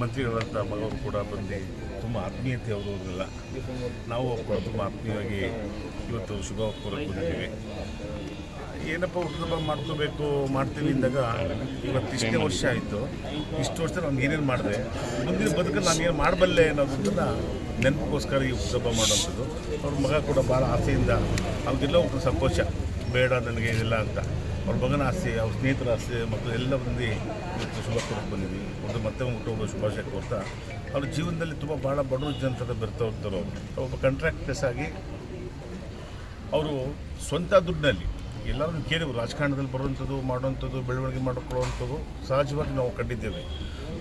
ಮಂತ್ರಿಗಳಂತ ಮಗವರು ಕೂಡ ಬಂದು ತುಂಬ ಆತ್ಮೀಯತೆ ಅವರು ಅವರಿಲ್ಲ ನಾವು ಕೂಡ ತುಂಬ ಆತ್ಮೀಯವಾಗಿ ಇವತ್ತು ಶುಭ ಕೋರಕ್ಕೆ ಬಂದಿದ್ದೀವಿ. ಏನಪ್ಪ ಹುಟ್ಟಿದಪ್ಪ ಮಾಡ್ಕೋಬೇಕು, ಮಾಡ್ತೀವಿ ಅಂದಾಗ ಇವತ್ತು ಇಷ್ಟೇ ವರ್ಷ ಆಯಿತು. ಇಷ್ಟು ವರ್ಷ ನಾನು ಏನೇನು ಮಾಡಿದೆ? ಮುಂದಿನ ಬದುಕಲ್ಲಿ ನಾನು ಏನು ಮಾಡಬಲ್ಲೆ ಅನ್ನೋದನ್ನು ನೆನಪಿಗೋಸ್ಕರ ಈ ಹುಟ್ಟುಹಬ್ಬ ಮಾಡೋವಂಥದ್ದು. ಅವ್ರ ಮಗ ಕೂಡ ಭಾಳ ಆಸೆಯಿಂದ ಅವ್ರಿಗೆಲ್ಲ ಒಬ್ಬರು ಸಂತೋಷ. ಬೇಡ, ನನಗೆ ಏನಿಲ್ಲ ಅಂತ. ಅವ್ರ ಮಗನ ಆಸೆ, ಅವ್ರ ಸ್ನೇಹಿತರ ಆಸೆ ಮತ್ತು ಎಲ್ಲ ಬಂದು ಇವತ್ತು ಶುಭ ಬಂದಿದ್ವಿ. ಒಂದು ಮತ್ತೆ ಹುಟ್ಟುಹಬ್ಬ ಶುಭಾಶಯ ಕೋರ್ತಾ ಅವ್ರ ಜೀವನದಲ್ಲಿ ತುಂಬ ಭಾಳ ಬಡವರು ಜನತರ ಬರ್ತಾ ಹೋಗ್ತಾರೆ ಅವರು. ಒಬ್ಬ ಕಾಂಟ್ರಾಕ್ಟರ್ಸ್ ಆಗಿ ಅವರು ಸ್ವಂತ ದುಡ್ಡಿನಲ್ಲಿ ಎಲ್ಲರೂ ಕೇಳಿದ್ರು. ರಾಜಕಾರಣದಲ್ಲಿ ಬರುವಂಥದ್ದು, ಮಾಡುವಂಥದ್ದು, ಬೆಳವಣಿಗೆ ಮಾಡಿಕೊಳ್ಳುವಂಥದ್ದು ಸಹಜವಾಗಿ ನಾವು ಕಂಡಿದ್ದೇವೆ.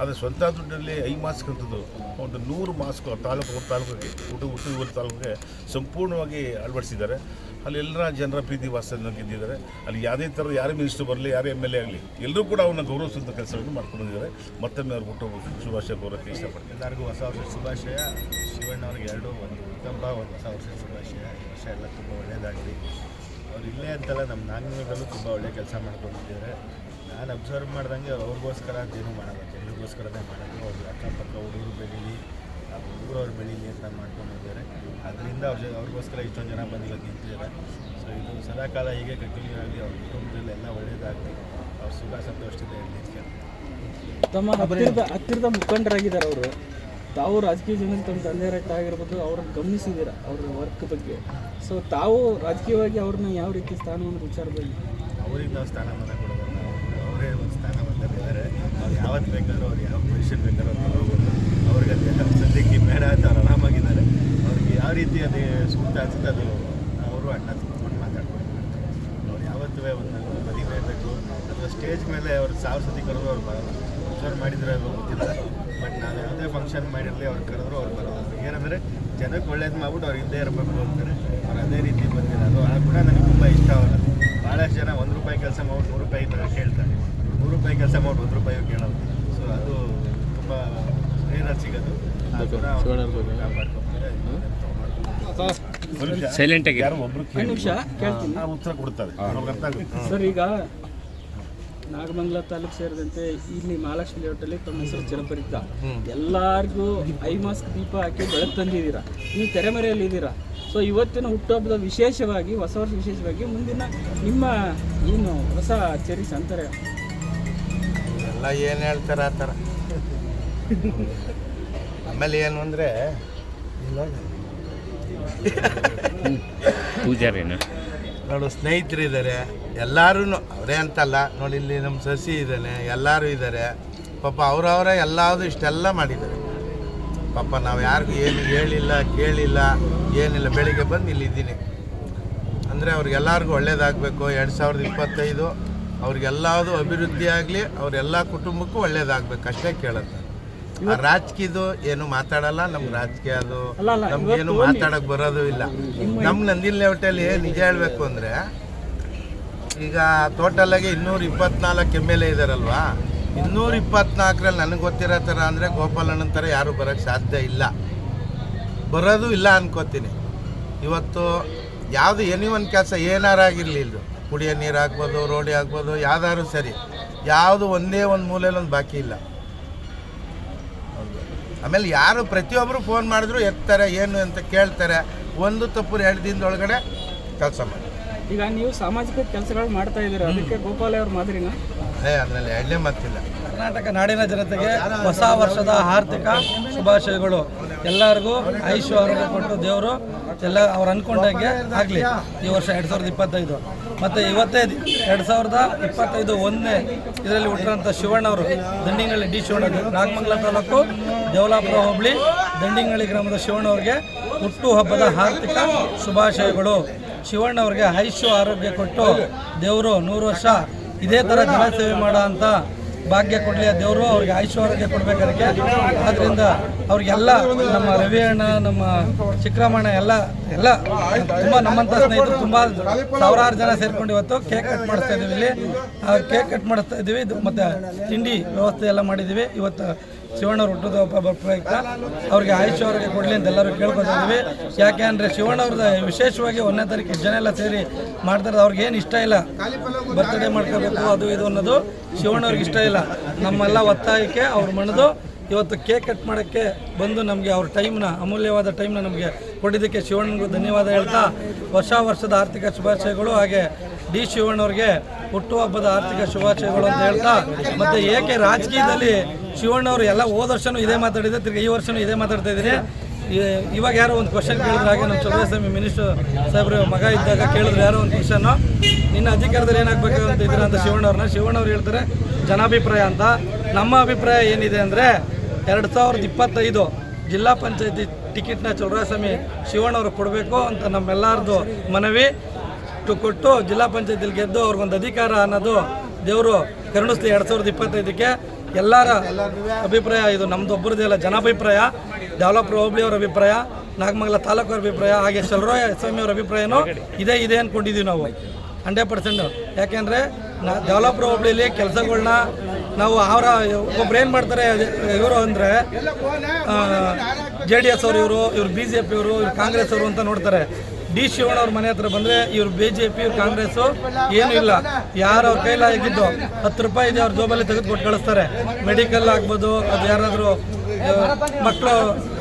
ಆದರೆ ಸ್ವಂತ ದುಡ್ಡಲ್ಲಿ ಐ ಮಾಸ್ಕ್ ಅಂತದ್ದು ಒಂದು ನೂರು ಮಾಸ್ಕ್ ತಾಲೂಕು ತಾಲೂಕಿಗೆ, ಊಟ ಊಟ, ಊರ ತಾಲೂಕಿಗೆ ಸಂಪೂರ್ಣವಾಗಿ ಅಳವಡಿಸಿದ್ದಾರೆ. ಅಲ್ಲಿ ಎಲ್ಲ ಜನರ ಪ್ರೀತಿ ವಾಸನ ಗೆದ್ದಿದ್ದಾರೆ. ಅಲ್ಲಿ ಯಾವುದೇ ಥರ ಯಾರೇ ಮಿನಿಸ್ಟರ್ ಬರಲಿ, ಯಾರೇ ಎಂ ಎಲ್ ಎ ಆಗಲಿ, ಎಲ್ಲರೂ ಕೂಡ ಅವನ್ನ ಗೌರವಿಸುವಂಥ ಕೆಲಸವನ್ನು ಮಾಡ್ಕೊಂಡು ಬಂದಿದ್ದಾರೆ. ಮತ್ತೊಮ್ಮೆ ಅವ್ರು ಹುಟ್ಟು ಶುಭಾಶಯ ಗೌರವಕ್ಕೆ ಇಷ್ಟಪಡ್ತೀನಿ. ಎಲ್ಲರಿಗೂ ಹೊಸ ವರ್ಷ ಶುಭಾಶಯ. ಶಿವಣ್ಣ ಅವ್ರಿಗೆ ಎರಡು ಒಂದು ಉತ್ತಮ ಒಂದು ಹೊಸ ವರ್ಷದ ಶುಭಾಶಯ. ಈ ವರ್ಷ ಎಲ್ಲ ತುಂಬ ಒಳ್ಳೆಯದಾಗಲಿ. ಅವ್ರು ಇಲ್ಲೇ ಅಂತಲ್ಲ ನಮ್ಮ ನಾಣ್ಯಗಳು ತುಂಬ ಒಳ್ಳೆ ಕೆಲಸ ಮಾಡ್ಕೊಂಡಿದ್ದಾರೆ. ನಾನು ಅಬ್ಸರ್ವ್ ಮಾಡ್ದಂಗೆ ಅವ್ರಿಗೋಸ್ಕರ ಅಂತೇನು ಮಾಡೋದು ಜನರಿಗೋಸ್ಕರನೇ ಮಾಡೋದು ಅವ್ರ ಅಕ್ಕಪಕ್ಕ ಹುಡುಗರು ಬೆಳೀಲಿ, ಅವ್ರು ಬೆಳೀಲಿ ಅಂತ ಮಾಡ್ಕೊಂಡಿದ್ದಾರೆ. ಅದರಿಂದ ಅವ್ರ ಅವ್ರಿಗೋಸ್ಕರ ಇಷ್ಟೊಂದು ಜನ ಬಂದಿಲ್ಲ ನಿಂತಿದ್ದಾರೆ. ಸೊ ಇದು ಸದಾಕಾಲ ಹೀಗೆ ಕಂಟಿನ್ಯೂ ಆಗಲಿ ಅವ್ರ ಕುಟುಂಬದಲ್ಲಿ ಎಲ್ಲ ಒಳ್ಳೆಯದಾಗಲಿ ಅವ್ರ ಸುಖ, ಸಂತೋಷದಿಂದ. ತಮ್ಮ ಹತ್ತಿರದ ಹತ್ತಿರದ ಮುಖಂಡರಾಗಿದ್ದಾರೆ ಅವರು. ತಾವು ರಾಜಕೀಯ ಜೀವನದಲ್ಲಿ ತಮ್ಮ ತಂದೆ ರಟ್ಟ ಆಗಿರ್ಬೋದು ಅವ್ರನ್ನ ಗಮನಿಸಿದ್ದೀರ ಅವ್ರ ವರ್ಕ್ ಬಗ್ಗೆ? ಸೊ ತಾವು ರಾಜಕೀಯವಾಗಿ ಅವ್ರನ್ನ ಯಾವ ರೀತಿ ಸ್ಥಾನವನ್ನು ವಿಚಾರದಲ್ಲಿ? ಅವರಿಂದ ಸ್ಥಾನಮಾನ ಕೊಡೋದಲ್ಲ. ಅವರೇ ಒಂದು ಸ್ಥಾನಮಾನದಲ್ಲಿದ್ದಾರೆ ಅವ್ರು ಯಾವತ್ತು ಬೇಕಾದ್ರೂ ಅವ್ರು ಯಾವ ಪೊಸಿಷನ್ ಬೇಕಾದ್ರೂ ಅವ್ರು ತಗೋಬೋದು ಅವ್ರಿಗೆ ಅದು ಸದ್ಯಕ್ಕೆ ಬೇಡ ಅಂತ ಅವ್ರು ಆರಾಮಾಗಿದ್ದಾರೆ ಅವ್ರಿಗೆ ಯಾವ ರೀತಿ ಅದು ಸೂಕ್ತ ಅನ್ಸುತ್ತೆ ಅದು ಅವರು ಅಣ್ಣ ಕೂತ್ಕೊಂಡು ಮಾತಾಡ್ಕೊಂಡು ಅವ್ರು ಯಾವತ್ತೂ ಒಂದು ಮದುವೆ ಬೇಕು ಅಥವಾ ಸ್ಟೇಜ್ ಮೇಲೆ ಅವ್ರು ಸಾವಿರ ಸತಿ ಕರೆದ್ರು ಅವ್ರು ಬರಲ್ಲ ಅಬ್ಸರ್ವ್ ಮಾಡಿದ್ರೆ ಅದು ಗೊತ್ತಿಲ್ಲ ಬಟ್ ನಾವು ಫಂಕ್ಷನ್ ಮಾಡಿರಲಿ ಅವ್ರು ಕರೆದ್ರು ಅವ್ರು ಬರೋದು. ಏನಂದರೆ ಜನಕ್ಕೆ ಒಳ್ಳೇದು ಮಾಡ್ಬಿಟ್ಟು ಅವ್ರು ಹಿಂದೆ ಇರಬೇಕು ಅಂತಾರೆ. ಅವ್ರು ಅದೇ ರೀತಿ ಬಂದಿರೋದು. ಆ ಕೂಡ ನನಗೆ ತುಂಬ ಇಷ್ಟ ಅವರ ಭಾಳಷ್ಟು ಜನ ಒಂದು ರೂಪಾಯಿ ಕೆಲಸ ಮಾಡಿ ನೂರು ರೂಪಾಯಿ ಕೇಳ್ತಾರೆ. ನೂರು ರೂಪಾಯಿ ಕೆಲಸ ಮಾಡಿ ಒಂದು ರೂಪಾಯಿ ಕೇಳೋದು. ಸೊ ಅದು ತುಂಬ ಪ್ರೇರಣೆ ಸಿಗೋದು. ಸೈಲೆಂಟ್ ಆಗಿ ಯಾರು ಒಬ್ರು ಉತ್ತರ ಕೊಡ್ತಾರೆ. ಅವ್ರಿಗೆ ಅರ್ಥ ಆಗುತ್ತೆ. ಸರ್ ಈಗ ನಾಗಮಂಗಲ ತಾಲೂಕು ಸೇರಿದಂತೆ ಇಲ್ಲಿ ಮಹಾಲಕ್ಷ್ಮಿ ಹೋಟೆಲ್ ತಮ್ಮ ಹೆಸರು ಚಿರಪರಿತ. ಎಲ್ಲಾರ್ಗೂ ಐ ಮಾಸ್ಕ್ ದೀಪ ಹಾಕಿ ಬೆಳಕು ತಂದಿದ್ದೀರಾ. ನೀವು ತೆರೆಮರೆಯಲ್ಲಿ ಇದ್ದೀರಾ. ಸೊ ಇವತ್ತಿನ ಹುಟ್ಟುಹಬ್ಬದ ವಿಶೇಷವಾಗಿ ಹೊಸ ವರ್ಷ ವಿಶೇಷವಾಗಿ ಮುಂದಿನ ನಿಮ್ಮ ಏನು ಹೊಸ ಚರಿಸ್ ಅಂತಾರೆ ಎಲ್ಲ ಏನು ಹೇಳ್ತಾರೆ ಆ ಥರ. ಆಮೇಲೆ ಏನು ಅಂದರೆ ಪೂಜಾರೇನು? ನೋಡು, ಸ್ನೇಹಿತರಿದ್ದಾರೆ. ಎಲ್ಲರೂ ಅವರೇ ಅಂತಲ್ಲ. ನೋಡಿ, ಇಲ್ಲಿ ನಮ್ಮ ಸಸಿ ಇದ್ದಾನೆ, ಎಲ್ಲರೂ ಇದ್ದಾರೆ. ಪಾಪ ಅವರವರೇ ಎಲ್ಲಾವುದು ಇಷ್ಟೆಲ್ಲ ಮಾಡಿದ್ದಾರೆ. ಪಾಪ ನಾವು ಯಾರಿಗೂ ಏನು ಹೇಳಿಲ್ಲ, ಕೇಳಿಲ್ಲ, ಏನಿಲ್ಲ. ಬೆಳಿಗ್ಗೆ ಬಂದು ಇಲ್ಲಿ ಇದ್ದೀನಿ ಅಂದರೆ ಅವ್ರಿಗೆಲ್ಲರಿಗೂ ಒಳ್ಳೇದಾಗಬೇಕು. ಎರಡು ಸಾವಿರದ ಇಪ್ಪತ್ತೈದು ಅವ್ರಿಗೆಲ್ಲದು ಅಭಿವೃದ್ಧಿ ಆಗಲಿ ಅವರೆಲ್ಲ ಕುಟುಂಬಕ್ಕೂ ಒಳ್ಳೇದಾಗಬೇಕು. ಅಷ್ಟೇ ಕೇಳೋದು ಆ ರಾಜಕೀಯದು ಏನು ಮಾತಾಡಲ್ಲ ನಮ್ಗೆ ರಾಜಕೀಯ ಅದು ನಮ್ಗೇನು ಮಾತಾಡಕ್ ಬರೋದು ಇಲ್ಲ. ನಮ್ ನಂದಿನ ಲೇಔಟಲ್ಲಿ ನಿಜ ಹೇಳ್ಬೇಕು ಅಂದ್ರೆ ಈಗ ಟೋಟಲ್ ಆಗಿ ಇನ್ನೂರ ಇಪ್ಪತ್ನಾಲ್ಕು ಎಂ ಎಲ್ ಎ ಇದಾರಲ್ವಾ? ಇನ್ನೂರ ಇಪ್ಪತ್ನಾಲ್ಕರಲ್ಲಿ ನನಗೆ ಗೊತ್ತಿರೋ ಥರ ಅಂದರೆ ಗೋಪಾಲಣ್ಣನ ಥರ ಯಾರು ಬರೋಕ್ಕೆ ಸಾಧ್ಯ ಇಲ್ಲ. ಬರೋದು ಇಲ್ಲ ಅನ್ಕೋತೀನಿ. ಇವತ್ತು ಯಾವುದು ಎನಿ ಒಂದು ಕೆಲಸ ಏನಾರಾಗಿರಲಿ ಇದು. ಕುಡಿಯೋ ನೀರು ಹಾಕ್ಬೋದು ರೋಡಿ ಹಾಕ್ಬೋದು ಯಾವ್ದಾದ್ರು ಸರಿ. ಯಾವುದು ಒಂದೇ ಒಂದು ಮೂಲೆಯಲ್ಲಿ ಒಂದು ಬಾಕಿ ಇಲ್ಲ. ಆಮೇಲೆ ಯಾರು ಪ್ರತಿಯೊಬ್ಬರು ಫೋನ್ ಮಾಡಿದ್ರು ಎತ್ತಾರೆ ಏನು ಅಂತ ಕೇಳ್ತಾರೆ ಒಂದು ತಪ್ಪು ಎರಡು ದಿನದೊಳಗಡೆ ಕೆಲಸ ಮಾಡಿ. ಈಗ ನೀವು ಸಾಮಾಜಿಕ ಕೆಲಸಗಳು ಮಾಡ್ತಾ ಇದ್ದೀರಾ? ಅದಕ್ಕೆ ಗೋಪಾಲ ಅವ್ರ ಮಾದರಿನ? ಏ ಅದರಲ್ಲಿ ಎರಡನೇ ಮಾತಿಲ್ಲ. ಕರ್ನಾಟಕ ನಾಡಿನ ಜನತೆಗೆ ಹೊಸ ವರ್ಷದ ಆರ್ಥಿಕ ಶುಭಾಶಯಗಳು. ಎಲ್ಲರಿಗೂ ಐಶು ಆರೋಗ್ಯ ಕೊಟ್ಟು ದೇವರು ಎಲ್ಲ ಅವ್ರು ಅಂದ್ಕೊಂಡಂಗೆ ಆಗಲಿ. ಈ ವರ್ಷ ಎರಡು ಸಾವಿರದ ಇಪ್ಪತ್ತೈದು. ಮತ್ತು ಇವತ್ತೇ ಎರಡು ಸಾವಿರದ ಇಪ್ಪತ್ತೈದು ಒಂದನೇ ಇದರಲ್ಲಿ ಹುಟ್ಟಿರೋಂಥ ಶಿವಣ್ಣವರು ದಂಡಿಂಗಳಿ ಡಿ ಶಿವಣ್ಣ ನಾಗಮಂಗಲ ತಾಲೂಕು ದೇವಲಾಪುರ ಹೋಬಳಿ ದಂಡಿಂಗಳಿ ಗ್ರಾಮದ ಶಿವಣ್ಣವ್ರಿಗೆ ಹುಟ್ಟು ಹಬ್ಬದ ಆರ್ಥಿಕ ಶುಭಾಶಯಗಳು. ಶಿವಣ್ಣವ್ರಿಗೆ ಐಶು ಆರೋಗ್ಯ ಕೊಟ್ಟು ದೇವರು ನೂರು ವರ್ಷ ಇದೇ ಥರ ಜನಸೇವೆ ಮಾಡೋ ಅಂತ ಭಾಗ್ಯ ಕೊಡಲಿ ದೇವರು, ಅವ್ರಿಗೆ ಆಯುಷ್ಯ ಕೊಡಬೇಕಾದಕ್ಕೆ ಆದ್ದರಿಂದ ಅವ್ರಿಗೆಲ್ಲ ನಮ್ಮ ರವಿ ಅಣ್ಣ ನಮ್ಮ ಚಿಕ್ಕರಾಮಣ್ಣ ಎಲ್ಲ ಎಲ್ಲ ತುಂಬ ನಮ್ಮಂಥ ಸ್ನೇಹಿತರು, ತುಂಬ ಸಾವಿರಾರು ಜನ ಸೇರ್ಕೊಂಡು ಇವತ್ತು ಕೇಕ್ ಕಟ್ ಮಾಡಿಸ್ತಾ ಇದ್ದೀವಿ ಇಲ್ಲಿ. ಆ ಕೇಕ್ ಕಟ್ ಮಾಡಿಸ್ತಾ ಇದ್ದೀವಿ ಇದು ಮತ್ತು ತಿಂಡಿ ವ್ಯವಸ್ಥೆ ಎಲ್ಲ ಮಾಡಿದ್ದೀವಿ ಇವತ್ತು ಶಿವಣ್ಣವ್ರ ಹುಟ್ಟದ ಪ್ರಯುಕ್ತ ಅವ್ರಿಗೆ ಆಯುಷ್ಯ ಅವ್ರಿಗೆ ಕೊಡಲಿ ಅಂತ ಎಲ್ಲರೂ ಕೇಳ್ಕೊತಾ ಇದ್ದೀವಿ ಯಾಕೆ ಅಂದರೆ ಶಿವಣ್ಣವ್ರದ್ದು ವಿಶೇಷವಾಗಿ ಒಂದನೇ ತಾರೀಕು ಜನ ಎಲ್ಲ ಸೇರಿ ಮಾಡ್ತಾರೆ ಅವ್ರಿಗೆ ಏನು ಇಷ್ಟ ಇಲ್ಲ. ಬರ್ತ್ಡೇ ಮಾಡ್ಕೋಬೇಕು, ಅದು ಇದು ಅನ್ನೋದು ಶಿವಣ್ಣವ್ರಿಗೆ ಇಷ್ಟ ಇಲ್ಲ. ನಮ್ಮೆಲ್ಲ ಒತ್ತಾಯಕ್ಕೆ ಅವ್ರು ಮಣದು ಇವತ್ತು ಕೇಕ್ ಕಟ್ ಮಾಡೋಕ್ಕೆ ಬಂದು ನಮಗೆ ಅವ್ರ ಟೈಮ್ನ, ಅಮೂಲ್ಯವಾದ ಟೈಮ್ನ ನಮಗೆ ಕೊಟ್ಟಿದ್ದಕ್ಕೆ ಶಿವಣ್ಣನಿಗೂ ಧನ್ಯವಾದ ಹೇಳ್ತಾ, ವರ್ಷ ವರ್ಷದ ಆರ್ಥಿಕ ಶುಭಾಶಯಗಳು ಹಾಗೆ ಡಿ ಶಿವಣ್ಣವ್ರಿಗೆ ಹುಟ್ಟುಹಬ್ಬದ ಆರ್ಥಿಕ ಶುಭಾಶಯಗಳು ಅಂತ ಹೇಳ್ತಾ, ಮತ್ತು ಏಕೆ ರಾಜಕೀಯದಲ್ಲಿ ಶಿವಣ್ಣವರು ಎಲ್ಲ ಹೋದ ವರ್ಷನೂ ಇದೇ ಮಾತಾಡಿದ್ರೆ, ತಿರ್ಗಿ ಈ ವರ್ಷನೂ ಇದೇ ಮಾತಾಡ್ತಾ ಇದ್ದೀನಿ. ಇವಾಗ ಯಾರೋ ಒಂದು ಕ್ವಶನ್ ಕೇಳಿದ್ರೆ ಹಾಗೆ ನಮ್ಮ ಚೌಡಸ್ವಾಮಿ ಮಿನಿಸ್ಟರ್ ಸಾಹೇಬ್ರ ಮಗ ಇದ್ದಾಗ ಕೇಳಿದ್ರು ಯಾರೋ ಒಂದು ಕ್ವಶನ್ನು ನಿನ್ನ ಅಧಿಕಾರದಲ್ಲಿ ಏನಾಗಬೇಕು ಅಂತ ಇದ್ದೀರಾ ಅಂತ ಶಿವಣ್ಣವ್ರನ್ನ, ಶಿವಣ್ಣವ್ರು ಹೇಳ್ತಾರೆ, ಜನಾಭಿಪ್ರಾಯ ಅಂತ. ನಮ್ಮ ಅಭಿಪ್ರಾಯ ಏನಿದೆ ಅಂದರೆ ಎರಡು ಸಾವಿರದ ಇಪ್ಪತ್ತೈದು ಜಿಲ್ಲಾ ಪಂಚಾಯತಿ ಟಿಕೆಟ್ನ ಚೌಡಸ್ವಾಮಿ ಶಿವಣ್ಣವ್ರು ಕೊಡಬೇಕು ಅಂತ ನಮ್ಮೆಲ್ಲರದು ಮನವಿ. ಕೊಟ್ಟು ಜಿಲ್ಲಾ ಪಂಚಾಯತಿಲಿ ಗೆದ್ದು ಅವ್ರಿಗೊಂದು ಅಧಿಕಾರ ಅನ್ನೋದು ದೇವರು ಕರುಣಿಸ್ಲಿ ಎರಡು ಸಾವಿರದ ಇಪ್ಪತ್ತೈದಕ್ಕೆ. ಎಲ್ಲರ ಅಭಿಪ್ರಾಯ ಇದು ನಮ್ಮದು ಒಬ್ಬರದೇ ಅಲ್ಲ, ಜನಾಭಿಪ್ರಾಯ ಡೆವಲಪರ್ ಹೋಬ್ಳಿಯವ್ರ ಅವ್ರ ಅಭಿಪ್ರಾಯ, ನಾಗಮಂಗಲ ತಾಲೂಕವ್ರ ಅಭಿಪ್ರಾಯ, ಹಾಗೆ ಚಲರಾಯ ಸ್ವಾಮಿ ಅವ್ರ ಅಭಿಪ್ರಾಯನೂ ಇದೇ, ಇದೆ ಅಂದ್ಕೊಂಡಿದ್ದೀವಿ ನಾವು. Hundred percent. ಯಾಕೆಂದರೆ ನಾ ಡೆವಲಪರ್ ಹೋಬ್ಳಿಲಿ ಕೆಲಸಗಳ್ನ ನಾವು ಅವರ ಒಬ್ಬರು ಏನು ಮಾಡ್ತಾರೆ ಇವರು ಅಂದರೆ ಜೆ ಡಿ ಎಸ್ ಅವರು ಇವರು, ಇವ್ರು ಬಿ ಜೆ ಪಿ ಅವರು, ಇವ್ರು ಕಾಂಗ್ರೆಸ್ ಅವರು ಅಂತ ನೋಡ್ತಾರೆ. ಡಿ ಶಿವಣ್ಣ ಅವ್ರ ಮನೆ ಹತ್ರ ಬಂದರೆ ಇವ್ರು ಬಿ ಜೆ ಪಿ ಇವ್ರು ಕಾಂಗ್ರೆಸ್ಸು ಏನೂ ಇಲ್ಲ. ಯಾರು ಅವ್ರ ಕೈಲಾಗಿದ್ದು ಹತ್ತು ರೂಪಾಯಿ ಇದೆ, ಅವ್ರ ಜೋಬಲ್ಲಿ ತೆಗೆದು ಕೊಟ್ಟು ಕಳಿಸ್ತಾರೆ. ಮೆಡಿಕಲ್ ಆಗ್ಬೋದು, ಅದು ಯಾರಾದರೂ ಮಕ್ಕಳು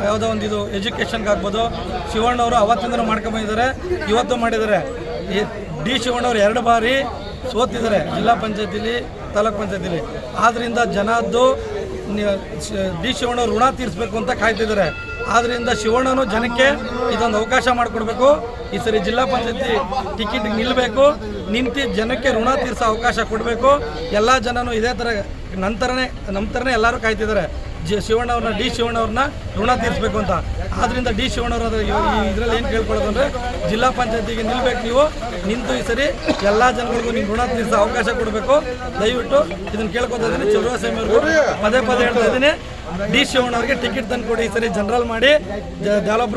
ಯಾವುದೋ ಒಂದು ಇದು ಎಜುಕೇಷನ್ಗೆ ಆಗ್ಬೋದು. ಶಿವಣ್ಣವರು ಅವತ್ತಿಂದನೂ ಮಾಡ್ಕೊಂಬಂದಿದ್ದಾರೆ, ಇವತ್ತು ಮಾಡಿದ್ದಾರೆ. ಡಿ ಶಿವಣ್ಣವ್ರು ಎರಡು ಬಾರಿ ಸೋತಿದ್ದಾರೆ. ಜಿಲ್ಲಾ ಪಂಚಾಯತಿಲಿ ತಾಲೂಕ್ ಪಂಚಾಯತಿಲಿ. ಆದ್ದರಿಂದ ಜನದ್ದು ಡಿ ಶಿವಣ್ಣ ಋಣ ತೀರಿಸಬೇಕು ಅಂತ ಕಾಯ್ತಿದ್ದಾರೆ. ಆದ್ದರಿಂದ ಶಿವಣ್ಣನು ಜನಕ್ಕೆ ಇದೊಂದು ಅವಕಾಶ ಮಾಡಿಕೊಡ್ಬೇಕು. ಈ ಸರಿ ಜಿಲ್ಲಾ ಪಂಚಾಯತಿ ಟಿಕೆಟ್ ನಿಲ್ಲಬೇಕು ನಿಂತು ಜನಕ್ಕೆ ಋಣ ತೀರಿಸೋ ಅವಕಾಶ ಕೊಡಬೇಕು. ಎಲ್ಲ ಜನನು ಇದೇ ಥರ ನಂತರನೇ ನಮ್ಮ ಥರನೇ ಎಲ್ಲರೂ ಕಾಯ್ತಿದ್ದಾರೆ. ಜಿ ಶಿವಣ್ಣವ್ರನ್ನ ಡಿ ಶಿವಣ್ಣವ್ರನ್ನ ಋಣ ತೀರಿಸ್ಬೇಕು ಅಂತ. ಆದ್ರಿಂದ ಡಿ ಶಿವಣ್ಣವ್ರ ಇದರಲ್ಲಿ ಏನು ಕೇಳ್ಕೊಳ್ಳೋದು ಅಂದರೆ ಜಿಲ್ಲಾ ಪಂಚಾಯತಿಗೆ ನಿಲ್ಬೇಕು ನೀವು. ನಿಂತು ಈ ಸರಿ ಎಲ್ಲ ಜನಗಳಿಗೂ ನಿಮ್ಗೆ ಋಣ ತೀರಿಸೋ ಅವಕಾಶ ಕೊಡಬೇಕು. ದಯವಿಟ್ಟು ಇದನ್ನು ಕೇಳ್ಕೊತಾ ಇದ್ದೀನಿ. ಚೌಡಸ್ವಾಮಿ ಅವ್ರಿಗೂ ಪದೇ ಪದೇ ಹೇಳ್ತಾ ಇದ್ದೀನಿ. ಡಿ ಶಿವಣ್ಣವ್ರಿಗೆ ಟಿಕೆಟ್ ತಂದು ಕೊಡಿ, ಈ ಸರಿ ಜನರಲ್ ಮಾಡಿ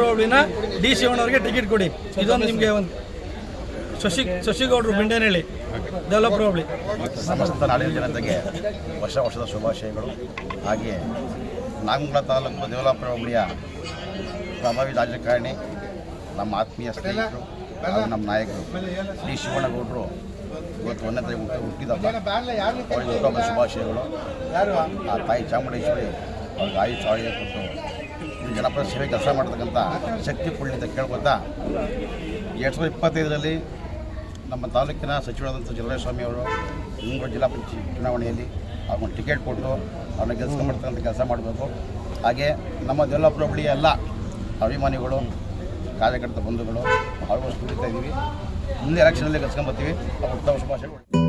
ಹೋಬಳಿನ ಡಿ ಶಿವಣ್ಣವ್ರಿಗೆ ಟಿಕೆಟ್ ಕೊಡಿ. ಇದೊಂದು ನಿಮಗೆ ಒಂದು ಶಶಿ, ಶಶಿಗೌಡರು ಬಿಂಡೇನಹಳ್ಳಿ ಡೆವಲಪರ್ ಹೋಬಳಿ. ಸಮಸ್ತ ನಾಡಿನ ಜನತೆಗೆ ವರ್ಷ ವರ್ಷದ ಶುಭಾಶಯಗಳು. ಹಾಗೆಯೇ ನಾಗಮಂಗಲ ತಾಲೂಕು ದೇವಲಾಪುರ ಹೋಬಳಿಯ ಪ್ರಭಾವಿ ರಾಜಕಾರಣಿ, ನಮ್ಮ ಆತ್ಮೀಯ ಸ್ನೇಹಿತರು ಹಾಗೂ ನಮ್ಮ ನಾಯಕರು ಶ್ರೀ ಶಿವಣ್ಣಗೌಡರು ಇವತ್ತು ಒಂದನೇ ತಾರೀಕು ಹುಟ್ಟಿ ಹುಟ್ಟಿದಪ್ಪ. ಅವರಿಗೆ ಶುಭಾಶಯಗಳು. ಆ ತಾಯಿ ಚಾಮುಂಡೇಶ್ವರಿ ಅವ್ರಿಗೆ ಆಯುಷ್ ಆಯುಧ ಕೊಟ್ಟು ಜನಪದ ಸೇವೆ ಕೆಲಸ ಮಾಡ್ತಕ್ಕಂಥ ಶಕ್ತಿ ಕೊಡಲಿ ಅಂತ ಕೇಳ್ಕೊತಾ ಎರಡು ಸಾವಿರದ ಇಪ್ಪತ್ತೈದರಲ್ಲಿ ನಮ್ಮ ತಾಲೂಕಿನ ಸಚಿವರಾದಂಥ ಸ್ವಾಮಿ ಅವರು ಜಿಲ್ಲಾ ಪಂಚಾಯತ್ ಚುನಾವಣೆಯಲ್ಲಿ ಅವ್ರಿಗೆ ಟಿಕೆಟ್ ಕೊಟ್ಟು ಅವನ ಕೆಲಸ ಮಾಡ್ತಕ್ಕಂಥ ಕೆಲಸ ಮಾಡಬೇಕು. ಹಾಗೆ ನಮ್ಮ ದೇವಲಾಪುರ ಬಳಿ ಎಲ್ಲ ಅಭಿಮಾನಿಗಳು, ಕಾರ್ಯಕರ್ತ ಬಂಧುಗಳು ಆಲ್ಮೋಸ್ಟ್ ದುಡಿತಾ ಇದ್ದೀವಿ ಮುಂದೆ ಎಲೆಕ್ಷನಲ್ಲಿ ಕಲ್ಸ್ಕೊಂಬರ್ತೀವಿ ಅವ್ರ ಉತ್ತಮ ಶುಭಾಶಯಗಳು.